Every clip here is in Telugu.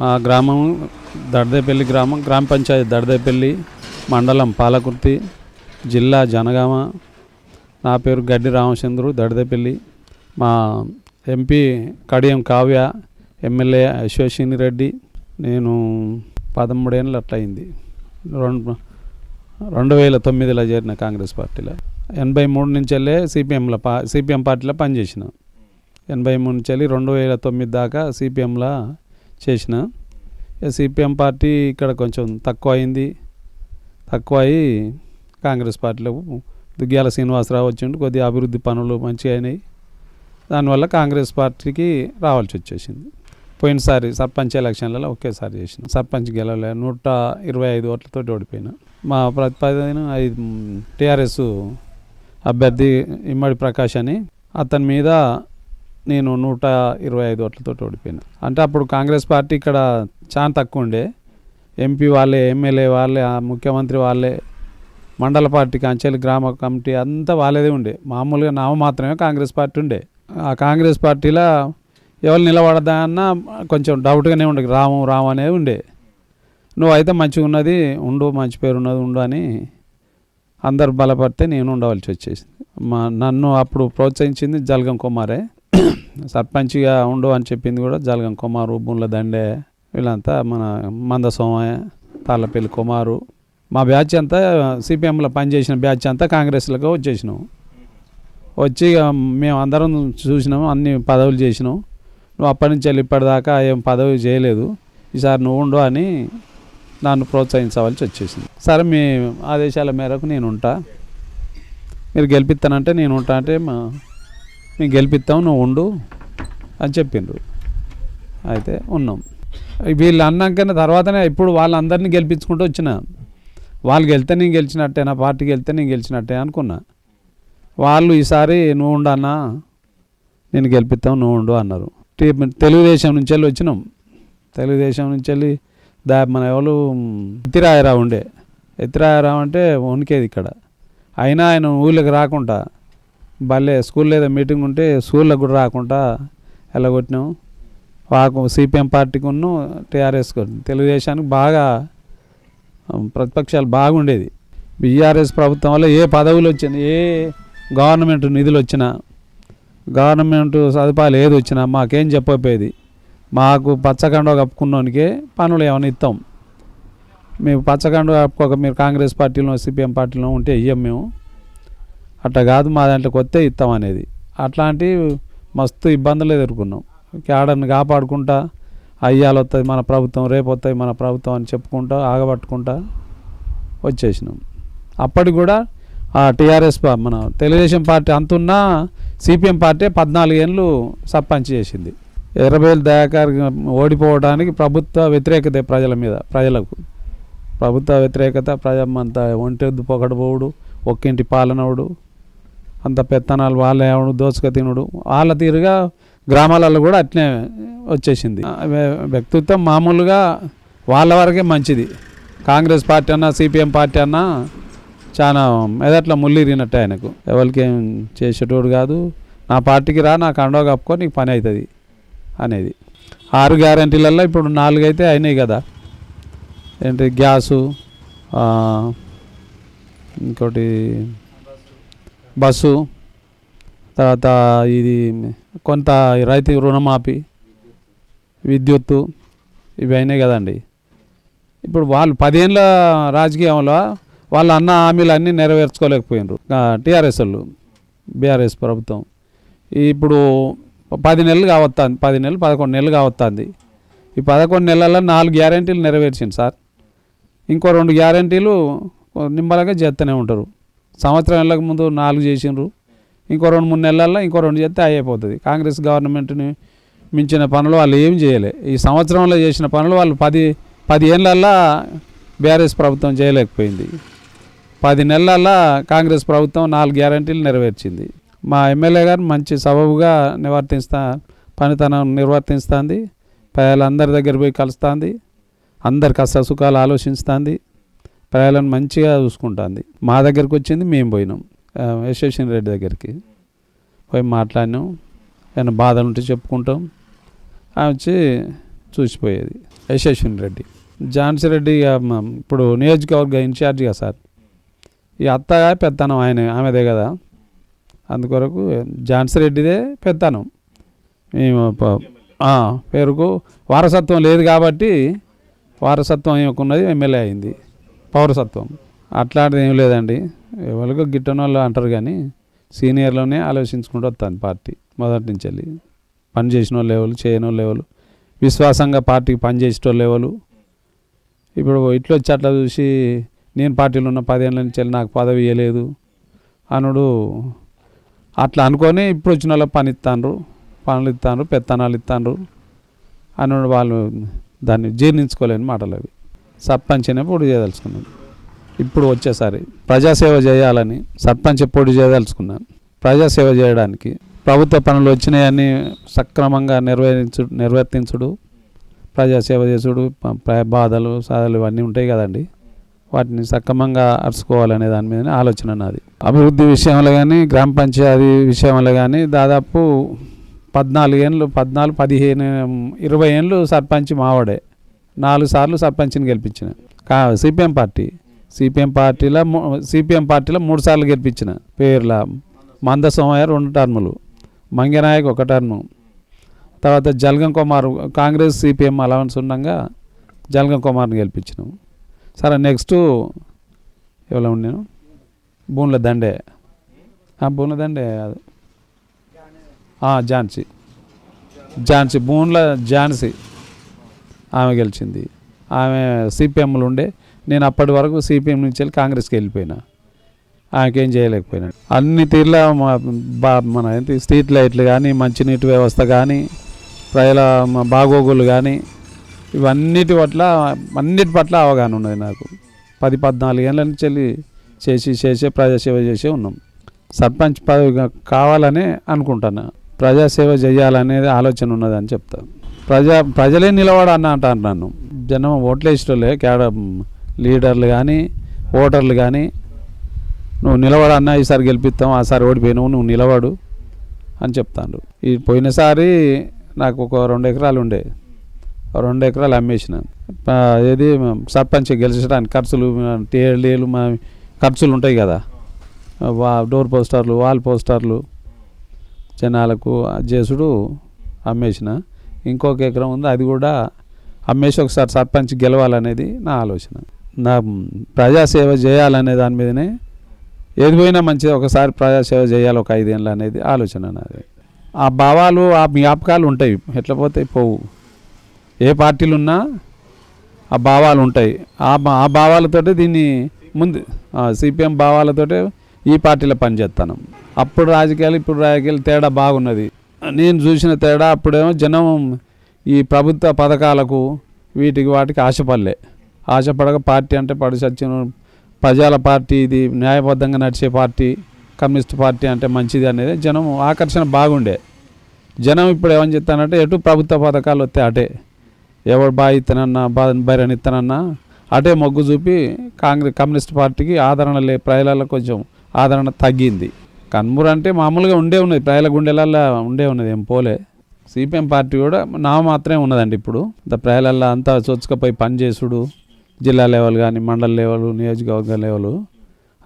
మా గ్రామం దడదేపల్లి గ్రామం గ్రామ పంచాయతీ దడదేపల్లి మండలం పాలకుర్తి జిల్లా జనగామ. నా పేరు గడ్డి రామచంద్రు దడదేపల్లి మా ఎంపీ కడియం కావ్య ఎమ్మెల్యే అశ్వశిని రెడ్డి. నేను పదమూడేళ్ళు అట్లయింది. రెండు రెండు వేల తొమ్మిదిలో చేరిన కాంగ్రెస్ పార్టీలో. ఎనభై మూడు నుంచి వెళ్ళే సిపిఎంలో పా సిపిఎం పార్టీలో పనిచేసిన. ఎనభై మూడు నుంచి వెళ్ళి రెండు వేల తొమ్మిది దాకా సిపిఎంలో చేసిన. సిపిఎం పార్టీ ఇక్కడ కొంచెం తక్కువ అయింది తక్కువ అయ్యి కాంగ్రెస్ పార్టీలో దుగ్గ్యాల శ్రీనివాసరావు వచ్చిండు. కొద్దిగా అభివృద్ధి పనులు మంచిగా అయినాయి. దానివల్ల కాంగ్రెస్ పార్టీకి రావాల్సి వచ్చేసింది. పోయినసారి సర్పంచ్ ఎలక్షన్లలో ఒకేసారి చేసిన. సర్పంచ్ గెలవలే. నూట ఇరవై ఐదు ఓట్లతో ఓడిపోయిన. మా ప్రతిపాదన ఐదు టీఆర్ఎస్ అభ్యర్థి ఇమ్మడి ప్రకాష్ అని. అతని మీద నేను నూట ఇరవై ఐదు ఓట్లతో ఓడిపోయినా. అంటే అప్పుడు కాంగ్రెస్ పార్టీ ఇక్కడ చాలా తక్కువ ఉండే. ఎంపీ వాళ్ళే ఎమ్మెల్యే వాళ్ళే ముఖ్యమంత్రి వాళ్ళే మండల పార్టీ కంచెలు గ్రామ కమిటీ అంతా వాళ్ళదే ఉండే. మామూలుగా నామ మాత్రమే కాంగ్రెస్ పార్టీ ఉండే. ఆ కాంగ్రెస్ పార్టీలో ఎవరు నిలబడదా అన్న కొంచెం డౌట్గానే ఉండే. రాము రాము అనేది ఉండే. నువ్వు అయితే మంచిగా ఉన్నది ఉండు మంచి పేరు ఉన్నది ఉండు అని అందరు బలపడితే నేను ఉండవలసి వచ్చేసింది. మా నన్ను అప్పుడు ప్రోత్సహించింది జలగం కుమారే. సర్పంచ్గా ఉండు అని చెప్పింది కూడా జలగం కుమారు బుండ్ల దండే వీళ్ళంతా మన మంద సోమయ్య తాళ్ళపల్లి కుమారు. మా బ్యాచ్ అంతా సిపిఎంలో పనిచేసిన బ్యాచ్ అంతా కాంగ్రెస్లోకి వచ్చేసినాం. వచ్చి ఇక మేము అందరం చూసినాము అన్ని పదవులు చేసినాం. నువ్వు అప్పటి నుంచి వెళ్ళి ఇప్పటిదాకా ఏం పదవి చేయలేదు. ఈసారి నువ్వు ఉండు అని నన్ను ప్రోత్సహించవలసి వచ్చేసింది. సరే మీ ఆదేశాల మేరకు నేను ఉంటా. మీరు గెలిపిస్తానంటే నేను ఉంటా అంటే మా మేము గెలిపిస్తాం నువ్వు ఉండు అని చెప్పిండ్రు. అయితే ఉన్నాం. వీళ్ళు అన్నాకనే తర్వాతనే ఇప్పుడు వాళ్ళందరినీ గెలిపించుకుంటూ వచ్చిన. వాళ్ళు గెలితే నేను గెలిచినట్టే నా పార్టీకి వెళ్తే నేను గెలిచినట్టే అనుకున్నా. వాళ్ళు ఈసారి నువ్వు ఉండు అన్నా నేను గెలిపిస్తాం నువ్వు ఉండు అన్నారు. తెలుగుదేశం నుంచి వెళ్ళి వచ్చినాం. తెలుగుదేశం నుంచి వెళ్ళి దా మన ఎవరు ఎత్తిరాయరావు ఉండే. ఎత్తిరాయరావు అంటే వణికేది ఇక్కడ. అయినా ఆయన ఊళ్ళకి రాకుండా భలే స్కూల్లో ఏదో మీటింగ్ ఉంటే స్కూళ్ళకి కూడా రాకుండా వెళ్ళగొట్టినాం వాకు సిపిఎం పార్టీకి ఉన్న టీఆర్ఎస్ తెలుగుదేశానికి బాగా ప్రతిపక్షాలు బాగుండేది. బీఆర్ఎస్ ప్రభుత్వం వల్ల ఏ పదవులు వచ్చినా ఏ గవర్నమెంట్ నిధులు వచ్చినా గవర్నమెంట్ సదుపాయాలు ఏది వచ్చినా మాకేం చెప్పకపోయేది. మాకు పచ్చకండ కప్పుకున్నోనికే పనులు ఏమైనా ఇస్తాం మేము పచ్చకండ కప్పుకోక మీరు కాంగ్రెస్ పార్టీలో సిపిఎం పార్టీలో ఉంటే ఇయ్యం మేము. అట్లా కాదు మా దాంట్లో కొత్త ఇస్తాం అనేది. అట్లాంటి మస్తు ఇబ్బందులు ఎదుర్కొన్నాం. క్యాడర్ని కాపాడుకుంటా అయ్యాలు వస్తుంది మన ప్రభుత్వం రేపు వస్తుంది మన ప్రభుత్వం అని చెప్పుకుంటా ఆగబట్టుకుంటా వచ్చేసినాం. అప్పటికి కూడా ఆ టీఆర్ఎస్ మన తెలుగుదేశం పార్టీ అంతున్నా సిపిఎం పార్టీ పద్నాలుగేళ్ళు సర్పంచ్ చేసింది. ఎర్రబేలు దయాకర్ ఓడిపోవడానికి ప్రభుత్వ వ్యతిరేకత ప్రజల మీద ప్రజలకు. ప్రభుత్వ వ్యతిరేకత ప్రజమంతా ఒంటెద్దు పొగడబోవుడు ఒక్కింటి పాలనవుడు అంత పెత్తనాలు వాళ్ళే ఆవుడు దోసుక తినుడు. వాళ్ళ తీరుగా గ్రామాలలో కూడా అట్నే వచ్చేసింది. వ్యక్తిత్వం మామూలుగా వాళ్ళ వరకే మంచిది. కాంగ్రెస్ పార్టీ అన్నా సిపిఎం పార్టీ అన్నా చాలా మెదట్లో ముల్లిరినట్టు ఆయనకు. ఎవరికి చేసేటోడు కాదు. నా పార్టీకి రా నాకు అండవ కప్పుకో నీకు పని అవుతుంది అనేది. ఆరు గ్యారంటీలలో ఇప్పుడు నాలుగు అయితే అయినాయి కదా. ఏంటి గ్యాసు ఇంకోటి బస్సు తర్వాత ఇది కొంత రైతు రుణమాఫీ విద్యుత్తు ఇవి అయినాయి కదండి. ఇప్పుడు వాళ్ళు పదేళ్ళ రాజకీయంలో వాళ్ళ అన్న హామీలు అన్నీ నెరవేర్చుకోలేకపోయినారు టీఆర్ఎస్ వాళ్ళు బీఆర్ఎస్ ప్రభుత్వం. ఇప్పుడు పది నెలలు కావస్తుంది పది నెలలు పదకొండు నెలలు కావస్తుంది ఈ పదకొండు నెలల్లో నాలుగు గ్యారంటీలు నెరవేర్చింది సార్. ఇంకో రెండు గ్యారంటీలు నిమ్మలగా చేస్తూనే ఉంటారు. సంవత్సరం నెలలకు ముందు నాలుగు చేసిండ్రు. ఇంకో రెండు మూడు నెలల్లో ఇంకో రెండు చేస్తే అయిపోతుంది. కాంగ్రెస్ గవర్నమెంట్ని మించిన పనులు వాళ్ళు ఏం చేయలే. ఈ సంవత్సరంలో చేసిన పనులు వాళ్ళు పది పది ఏళ్ళల్లో బీఆర్ఎస్ ప్రభుత్వం చేయలేకపోయింది. పది నెలల్లో కాంగ్రెస్ ప్రభుత్వం నాలుగు గ్యారంటీలు నెరవేర్చింది. మా ఎమ్మెల్యే గారు మంచి సబబుగా నివర్తిస్తా పనితనం నిర్వర్తిస్తుంది. ప్రజలందరి దగ్గర పోయి కలుస్తుంది. అందరి కష్ట సుఖాలు ఆలోచిస్తుంది. ప్రజలను మంచిగా చూసుకుంటుంది. మా దగ్గరికి వచ్చింది మేము పోయినాం. ఆ, యశస్విని రెడ్డి దగ్గరికి పోయి మాట్లాడినాం. ఏమైనా బాధలు ఉంటే చెప్పుకుంటాం. ఆమె వచ్చి చూసిపోయేది యశస్విని రెడ్డి. ఝాన్సీ రెడ్డి ఇక ఇప్పుడు నియోజకవర్గ ఇన్ఛార్జిగా సార్. ఈ అత్తగా పెత్తనం ఆయన ఆమెదే కదా. అందుకొరకు ఝాన్సీ రెడ్డిదే పెత్తనం మేము పేరుకు వారసత్వం లేదు కాబట్టి వారసత్వం ఏమకున్నది ఎమ్మెల్యే అయింది. పౌరసత్వం. అట్లాంటిది ఏం లేదండి. ఎవరికో గిట్టని వాళ్ళు అంటారు కానీ సీనియర్లోనే ఆలోచించుకుంటూ వస్తుంది పార్టీ మొదటి నుంచి వెళ్ళి. పని చేసిన వాళ్ళు ఎవరు చేయని వాళ్ళు ఎవరు విశ్వాసంగా పార్టీకి పని చేసిన వాళ్ళు ఎవరు. ఇప్పుడు ఇట్లా వచ్చి అట్లా చూసి నేను పార్టీలో ఉన్న పదేళ్ళ నుంచి వెళ్ళి నాకు పదవి ఇవ్వలేదు అనుడు అట్లా అనుకొని ఇప్పుడు వచ్చిన వాళ్ళ పని ఇస్తాను పనులు ఇస్తాండ్రు పెత్తనాలు ఇస్తాండ్రు అనుడు వాళ్ళు దాన్ని జీర్ణించుకోలేని మాటలు అవి. సర్పంచ్నే పోటీ చేయదలుచుకున్నాను. ఇప్పుడు వచ్చేసారి ప్రజాసేవ చేయాలని సర్పంచ్ పోటీ చేయదలుచుకున్నాను. ప్రజాసేవ చేయడానికి ప్రభుత్వ పనులు వచ్చినాయని సక్రమంగా నిర్వహించు నిర్వర్తించుడు. ప్రజాసేవ చేసుడు బాధలు సాధలు ఇవన్నీ ఉంటాయి కదండి. వాటిని సక్రమంగా అరుచుకోవాలనే దాని మీద ఆలోచన నాది. అభివృద్ధి విషయంలో కానీ గ్రామ పంచాయతీ విషయంలో కానీ దాదాపు పద్నాలుగు ఏళ్ళు పద్నాలుగు పదిహేను ఇరవై ఏళ్ళు సర్పంచ్ మావాడే. నాలుగు సార్లు సర్పంచ్ని గెలిపించిన. కా సిపిఎం పార్టీ. సిపిఎం పార్టీలో సిపిఎం పార్టీలో మూడు సార్లు గెలిపించిన. పేర్ల మంద సోమయ్య రెండు టర్ములు. మంగనాయక్ ఒక టర్ము. తర్వాత జల్గం కుమార్ కాంగ్రెస్ సిపిఎం అలవన్స్ ఉండగా జల్గం కుమార్ని గెలిపించినాం. సరే నెక్స్ట్ ఎవరో నేను? బూన్ల దండే. ఆ, దండే ఝాన్సీ. ఝాన్సీ బూన్ల ఝాన్సీ. ఆమె గెలిచింది. ఆమె సిపిఎంలు ఉండే నేను అప్పటి వరకు సిపిఎం నుంచి వెళ్ళి కాంగ్రెస్కి వెళ్ళిపోయినా. ఆమెకేం చేయలేకపోయినా. అన్ని తీర్లా బా మన ఏంటి స్ట్రీట్ లైట్లు కానీ మంచినీటి వ్యవస్థ కానీ ప్రజల బాగోగులు కానీ ఇవన్నిటి పట్ల అన్నిటి పట్ల అవగాహన ఉన్నది నాకు. పది పద్నాలుగు ఏళ్ళ నుంచి వెళ్ళి చేసి చేసే ప్రజాసేవ చేసే ఉన్నాం. సర్పంచ్ పదవి కావాలనే అనుకుంటాను ప్రజాసేవ చేయాలనేది ఆలోచన ఉన్నదని చెప్తాను ప్రజా ప్రజలే నిలబడన్న అంట నన్ను జనం ఓట్లేసేటోళ్ళే కేడ లీడర్లు కానీ ఓటర్లు కానీ నువ్వు నిలబడన్నా ఈసారి గెలిపిస్తాం ఆసారి ఓడిపోయినావు నువ్వు నిలబడు అని చెప్తాను ఈ పోయినసారి నాకు ఒక రెండు ఎకరాలు ఉండే. రెండు ఎకరాలు అమ్మేసిన. ఏది సర్పంచ్ గెలిచడానికి ఖర్చులు టేళ్ళు మా ఖర్చులు ఉంటాయి కదా. వా డోర్ పోస్టర్లు వాల్ పోస్టర్లు జనాలకు చేసుడు అమ్మేసిన. ఇంకొక ఎకరం ఉంది అది కూడా అమ్మేసి ఒకసారి సర్పంచ్ గెలవాలనేది నా ఆలోచన. నా ప్రజాసేవ చేయాలనే దాని మీదనే ఏది పోయినా మంచిది ఒకసారి ప్రజాసేవ చేయాలి ఒక ఐదేళ్ళు అనేది ఆలోచన నాది. ఆ భావాలు ఆ జ్ఞాపకాలు ఉంటాయి ఎట్లా పోతే పోవు. ఏ పార్టీలు ఉన్నా ఆ భావాలు ఉంటాయి. ఆ భా- ఆ భావాలతోటే దీన్ని ముందు సిపిఎం భావాలతోటే ఈ పార్టీలో పనిచేస్తాను. అప్పుడు రాజకీయాలు ఇప్పుడు రాజకీయాలు తేడా బాగున్నది. నేను చూసిన తేడా అప్పుడేమో జనం ఈ ప్రభుత్వ పథకాలకు వీటికి వాటికి ఆశపడలే. ఆశపడక పార్టీ అంటే పడి సత్యం ప్రజల పార్టీ ఇది న్యాయబద్ధంగా నడిచే పార్టీ కమ్యూనిస్ట్ పార్టీ అంటే మంచిది అనేది జనం ఆకర్షణ బాగుండే. జనం ఇప్పుడు ఏమని చెప్తానంటే ఎటు ప్రభుత్వ పథకాలు వస్తే అటే. ఎవడు బాగా ఇత్తనన్నా బా బైరన్ ఇత్తనన్నా అటే మొగ్గు చూపి కాంగ్రెస్ కమ్యూనిస్ట్ పార్టీకి ఆదరణ లే ప్రజలలో కొంచెం ఆదరణ తగ్గింది. కన్మూరు అంటే మామూలుగా ఉండే ఉన్నది. ప్రజల గుండెలల్లో ఉండే ఉన్నది. ఏం పోలే. సిపిఎం పార్టీ కూడా నా మాత్రమే ఉన్నదండి ఇప్పుడు. ఇంత ప్రజలల్లో అంతా చొచ్చుకపోయి పనిచేసుడు జిల్లా లెవెల్ కానీ మండల లెవెల్ నియోజకవర్గ లెవెల్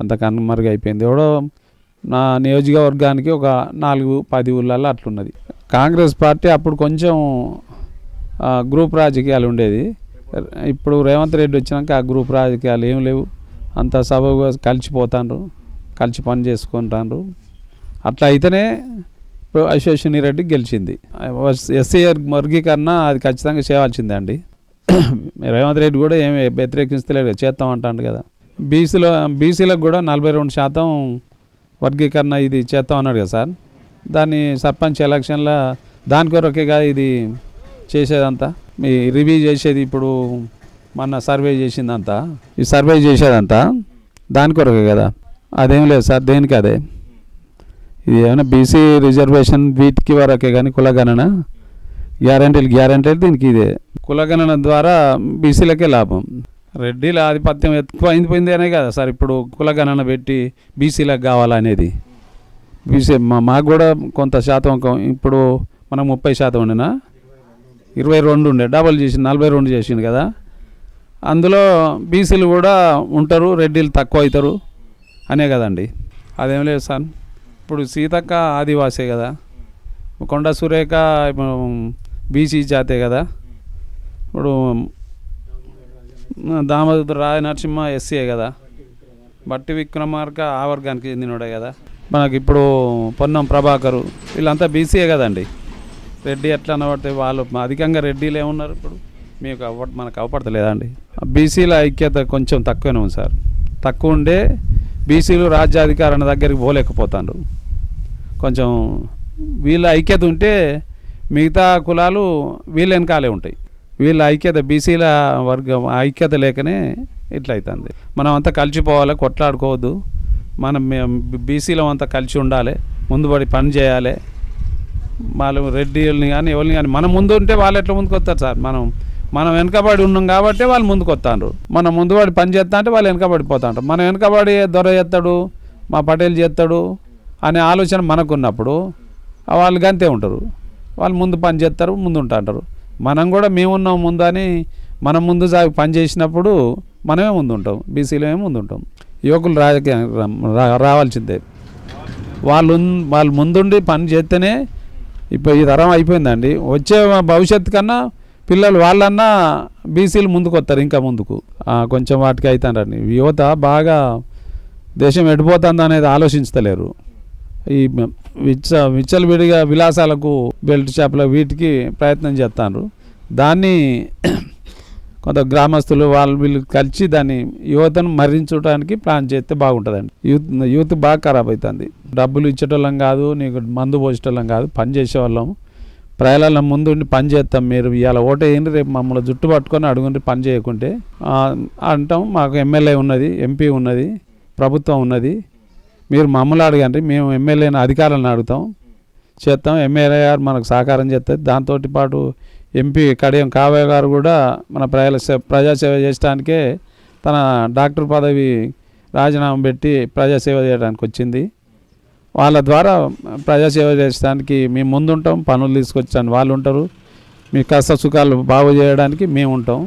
అంత కనుమరుగు అయిపోయింది. ఎవడో నా నియోజకవర్గానికి ఒక నాలుగు పది ఊళ్ళల్లో అట్లున్నది. కాంగ్రెస్ పార్టీ అప్పుడు కొంచెం గ్రూప్ రాజకీయాలు ఉండేది. ఇప్పుడు రేవంత్ రెడ్డి వచ్చినాక ఆ గ్రూప్ రాజకీయాలు ఏం లేవు. అంత సభ కలిసిపోతాండ్రు. కలిసి పని చేసుకుంటాండ్రు అట్లా అయితేనే ఇప్పుడు అశ్వశ్వని రెడ్డి గెలిచింది. ఎస్సీఆర్ వర్గీకరణ అది ఖచ్చితంగా చేయాల్సిందే అండి. రేవంత్ రెడ్డి కూడా ఏమి వ్యతిరేకిస్తలేడు చేస్తాం అంటాడు కదా. బీసీలో బీసీలకు కూడా నలభై రెండు శాతం వర్గీకరణ ఇది చేస్తాం అన్నాడు కదా సార్. దాన్ని సర్పంచ్ ఎలక్షన్లో దాని కొరకేగా ఇది చేసేదంతా. మీ రివ్యూ చేసేది ఇప్పుడు మొన్న సర్వే చేసిందంతా. ఈ సర్వే చేసేదంతా దాని కొరకే కదా. అదేం లేదు సార్ దేనికి అదే? ఇది ఏమైనా బీసీ రిజర్వేషన్ వీటికి వరకే కానీ కులగణన? గ్యారంటీలు గ్యారంటీలు దీనికి ఇదే. కులగణన ద్వారా బీసీలకే లాభం. రెడ్డిల ఆధిపత్యం ఎక్కువ అయిపోయింది అనే కదా సార్ ఇప్పుడు కులగణన పెట్టి బీసీలకు కావాలనేది బీసీ మాకు కూడా కొంత శాతం ఇప్పుడు మనం ముప్పై శాతం ఉండినా? ఇరవై రెండు ఉండే డబల్ చేసి నలభై రెండు చేసిండు కదా? అందులో బీసీలు కూడా ఉంటారు రెడ్డిలు తక్కువ అవుతారు. అనే కదండి. అదేం లేదు సార్. ఇప్పుడు సీతక్క ఆదివాసే కదా. కొండ సురేఖ బీసీ జాతే కదా. ఇప్పుడు దామోదర్ రాయ నరసింహ ఎస్సీఏ కదా. బట్టి విక్రమార్క ఆ వర్గానికి చెందినోడే కదా. మనకి ఇప్పుడు పొన్నం ప్రభాకరు వీళ్ళంతా బీసీఏ కదండి. రెడ్డి ఎట్లా అనబడితే వాళ్ళు అధికంగా రెడ్డిలు ఏమున్నారు ఇప్పుడు. మీకు అవ్వ మనకు అవపడతలేదండి బీసీల ఐక్యత కొంచెం తక్కువనే ఉంది సార్. తక్కువ ఉండే బీసీలు రాజ్యాధికారణ దగ్గరికి పోలేకపోతారు కొంచెం వీళ్ళ ఐక్యత ఉంటే మిగతా కులాలు వీళ్ళ వెనకాలే ఉంటాయి. వీళ్ళ ఐక్యత బీసీల వర్గం ఐక్యత లేకనే ఇట్లా అవుతుంది మనం అంతా కలిసిపోవాలి కొట్లాడుకోవద్దు. మనం బీసీలో అంతా కలిసి ఉండాలి ముందుబడి పని చేయాలి. వాళ్ళు రెడ్డిల్ని కానీ ఎవరిని కానీ మనం ముందు ఉంటే వాళ్ళు ఎట్లా ముందుకు వస్తారు సార్? మనం మనం వెనకబడి ఉన్నాం కాబట్టి వాళ్ళు ముందుకు వస్తాండ్రు మనం ముందుబడి పని చేస్తా అంటే వాళ్ళు వెనకబడిపోతాండ్రు. మనం వెనకబడి దొర చేస్తాడు మా పటేల్ చేస్తాడు అనే ఆలోచన మనకున్నప్పుడు వాళ్ళు గంతే ఉంటారు. వాళ్ళు ముందు పని చేస్తారు ముందు ఉంటారు మనం కూడా మేమున్నాం ముందు అని మనం ముందు సాగి పని చేసినప్పుడు మనమే ముందు ఉంటాం బీసీలమే ముందు ఉంటాం యువకులు రాజకీయ రా- రావాల్సిందే. వాళ్ళు వాళ్ళు ముందుండి పని చేస్తేనే ఇప్పుడు ఈ తరం అయిపోయిందండి. వచ్చే భవిష్యత్తు కన్నా పిల్లలు వాళ్ళన్నా బీసీలు ముందుకు వస్తారు ఇంకా ముందుకు. కొంచెం వాటికి అవుతారండి యువత బాగా దేశం ఎడిపోతుంది అనేది ఆలోచించలేరు. ఈ మ- విచ్చ విచ్చలవిడిగా విలాసాలకు బెల్ట్ షాపుల వీటికి ప్రయత్నం చేస్తారు దాన్ని కొంత గ్రామస్తులు వాళ్ళు వీళ్ళు కలిసి దాన్ని యువతను మరించడానికి ప్లాన్ చేస్తే బాగుంటుందండి. యూత్ యూత్ బాగా ఖరాబ్ అవుతుంది డబ్బులు ఇచ్చేటోళ్ళం కాదు నీకు మందు పోసేటోళ్ళం కాదు పని చేసేవాళ్ళం. ప్రజల ముందు ఉండి పని చేస్తాం మీరు. ఇవాళ ఓటేయండి రేపు మమ్మల్ని జుట్టు పట్టుకొని అడుగుండి పని చేయకుంటే అంటాం మాకు ఎమ్మెల్యే ఉన్నది ఎంపీ ఉన్నది ప్రభుత్వం ఉన్నది. మీరు మమ్మల్ని అడగండి మేము ఎమ్మెల్యేని అధికారులను అడుగుతాం. చేస్తాం ఎమ్మెల్యే గారు మనకు సహకారం చేస్తారు. దాంతో పాటు ఎంపీ కడియం కావ్య గారు కూడా మన ప్రజల సే- ప్రజాసేవ చేయడానికే తన డాక్టర్ పదవి రాజీనామా పెట్టి ప్రజాసేవ చేయడానికి వచ్చింది. వాళ్ళ ద్వారా ప్రజాసేవ చేయడానికి మేము ముందుంటాం పనులు తీసుకొచ్చాను వాళ్ళు ఉంటారు. మీ కష్ట సుఖాలు బాగు చేయడానికి మేము ఉంటాం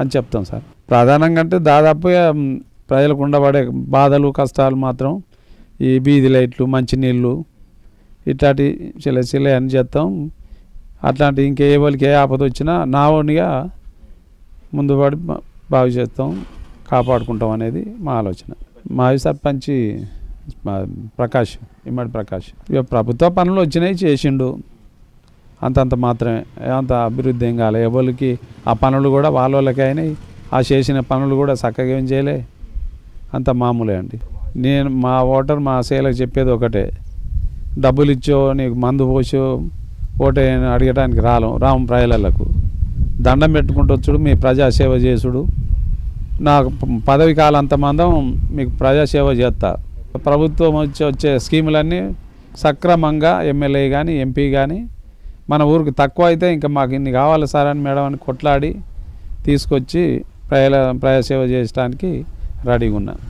అని చెప్తాం సార్. ప్రధానంగా అంటే దాదాపుగా ప్రజలకు ఉండబడే బాధలు కష్టాలు మాత్రం ఈ బీది లైట్లు మంచినీళ్ళు ఇట్లాంటి చిల్ల చిల్ల అని చేస్తాం. అట్లాంటి ఇంకే వాళ్ళకి ఏ ఆపద వచ్చినా నా ఓనిగా ముందు పడి బాగు చేస్తాం కాపాడుకుంటాం అనేది మా ఆలోచన. మావి సర్పంచి ప్రకాష్ ఇమ్మడి ప్రకాష్. ఇక ప్రభుత్వ పనులు వచ్చినాయి చేసిండు. అంతంత మాత్రమే. అంత అభివృద్ధి ఏం కాలే. ఎవరికి ఆ పనులు కూడా వాళ్ళ వాళ్ళకి అయినాయి. ఆ చేసిన పనులు కూడా చక్కగా ఏం చేయలే. అంత మామూలే అండి. నేను మా ఓటర్ మా సేలకు చెప్పేది ఒకటే. డబ్బులు ఇచ్చో నీకు మందు పోసో ఓటే అడగడానికి రాలం. రాము ప్రజలకు. దండం పెట్టుకుంటూ వచ్చుడు మీ ప్రజాసేవ చేసుడు. నాకు పదవి కాలంత మందం మీకు ప్రజాసేవ చేస్తా. ప్రభుత్వం వచ్చి వచ్చే స్కీములన్నీ సక్రమంగా ఎమ్మెల్యే కానీ ఎంపీ కానీ మన ఊరికి తక్కువ అయితే ఇంకా మాకు ఇన్ని కావాలి సార్ అని మేడం అని కొట్లాడి తీసుకొచ్చి ప్రయా ప్రయాసేవ చేయడానికి రెడీగా ఉన్నాను